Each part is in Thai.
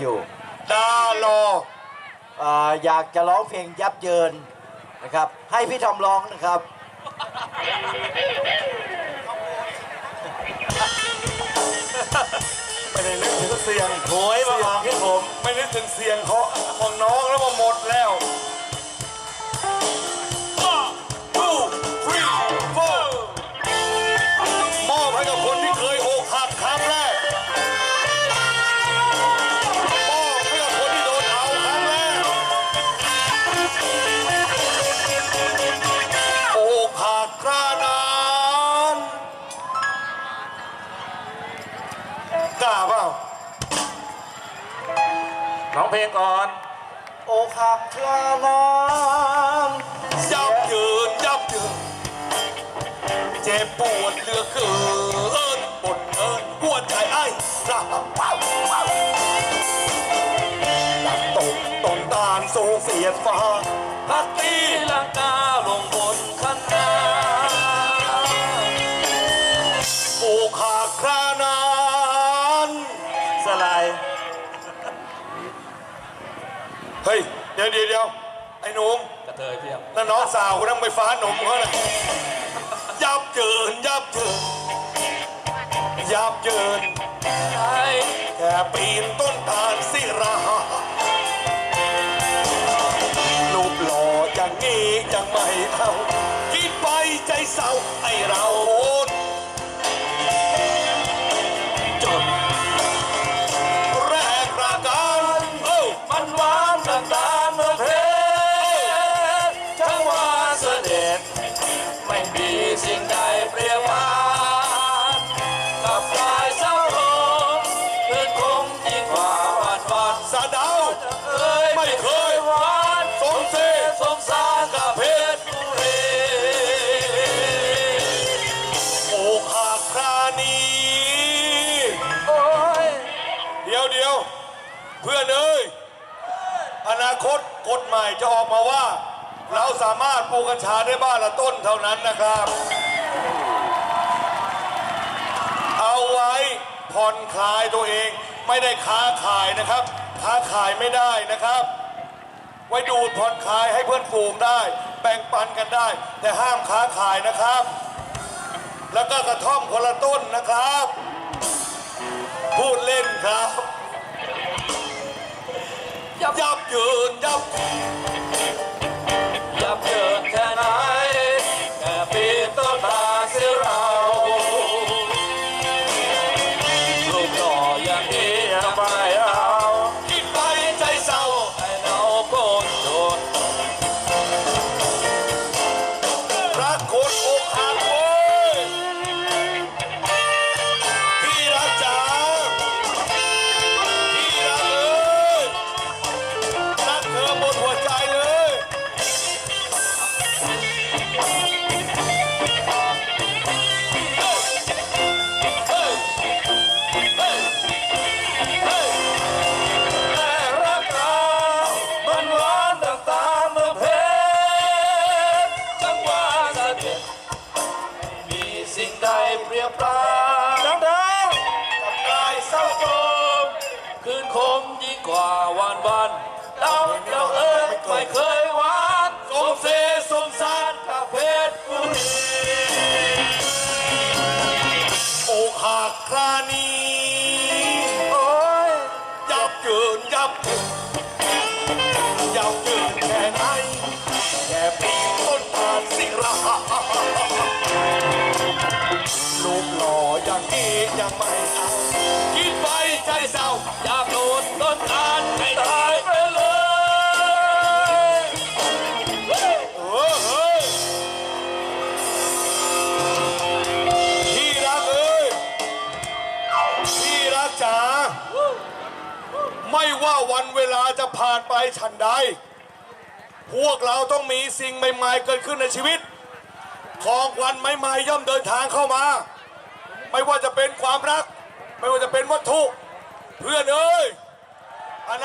อยู่ดารออ่าอยากจะร้องเพลงยับเยินนะครับ ให้พี่ทอมร้องนะครับ ไม่ได้นึกถึงเสียงโหยมาฟังให้ผม ไม่นึกถึงเสียงเขาของน้องแล้วมาหมดแล้ว กล้าเปล่าร้องเพลงก่อน โอกหักคลานานยับยืนยับยืนเจ็บปวดเหลือเกินปนเงินหัวใจไอ้ระว้าวว้าวหลับตกต้นตาลสูงเสียดฟ้าฮักตีที่ลังกาลงบน สลายเฮ้ย เดี๋ยวเดี๋ยวเดี๋ยวไอ้หนุ่มกระเทยเพียบนั่นน้องสาวกูนั่งไปฟ้าหนุ่มเขาน่ะยับเยินยับเยินยับเยินไอ้แค่ปีนต้นตาลสิรารูปหล่ออย่างนี้ยังไม่เอาคิดไปใจเศร้าไอเรา เพื่อนเอ้ยอนาคตกฎใหมายจะออกมาว่า เราสามารถปลูกกัญชาได้บ้านละต้นเท่านั้นนะครับ เอาไว้ผ่อนคลายตัวเองไม่ได้ค้าขายนะครับ ค้าขายไม่ได้นะครับ ไว้ดูดผ่อนคลายให้เพื่อนฝูงได้ แบ่งปันกันได้ แต่ห้ามค้าขายนะครับ แล้วก็กระท่อมคนละต้นนะครับ พูดเล่นครับ ยับยับ กว่าวันวันดาเราเอ้ยไม่เคย ไปเลยเออเฮ้ยพี่รักเอ้ยพี่รักจ๋าไม่ว่าวันเวลาจะผ่านไปฉันใด พวกเราต้องมีสิ่งใหม่ๆ เกิดขึ้นในชีวิต ของขวัญใหม่ๆย่อมเดินทางเข้ามา ไม่ว่าจะเป็นความรัก ไม่ว่าจะเป็นวัตถุ เพื่อนเอ้ย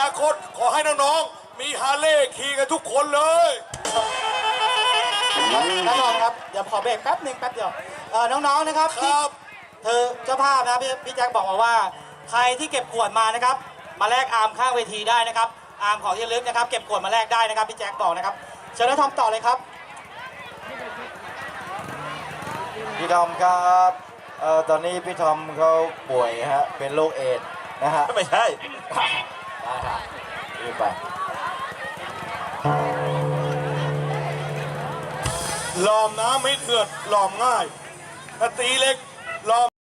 นาคตขอให้น้องๆ มีฮาร์เลย์ขี่กันทุกคนเลยน้องๆครับเดี๋ยวขอเบรกแป๊บหนึ่งแป๊บเดียวเอ่อน้องๆนะครับคที่รับ เธอเจ้าภาพนะพี่พี่แจ็คบอกมาว่า ใครที่เก็บขวดมานะครับ มาแลกอาร์มข้างเวทีได้นะครับ อาร์มของที่ระลึกนะครับ เก็บขวดมาแลกได้นะครับพี่แจ็คบอกนะครับเชิญน้าทอมต่อเลยครับ พี่ทอมครับเอ่อตอนนี้พี่ทอมเขาป่วยฮะ เป็นโรคเอดส์นะฮะ ไม่ใช่ ได้ครับรีบไปหลอมน้ำไม่เถื่อนหลอมง่ายถ้าตีเล็ก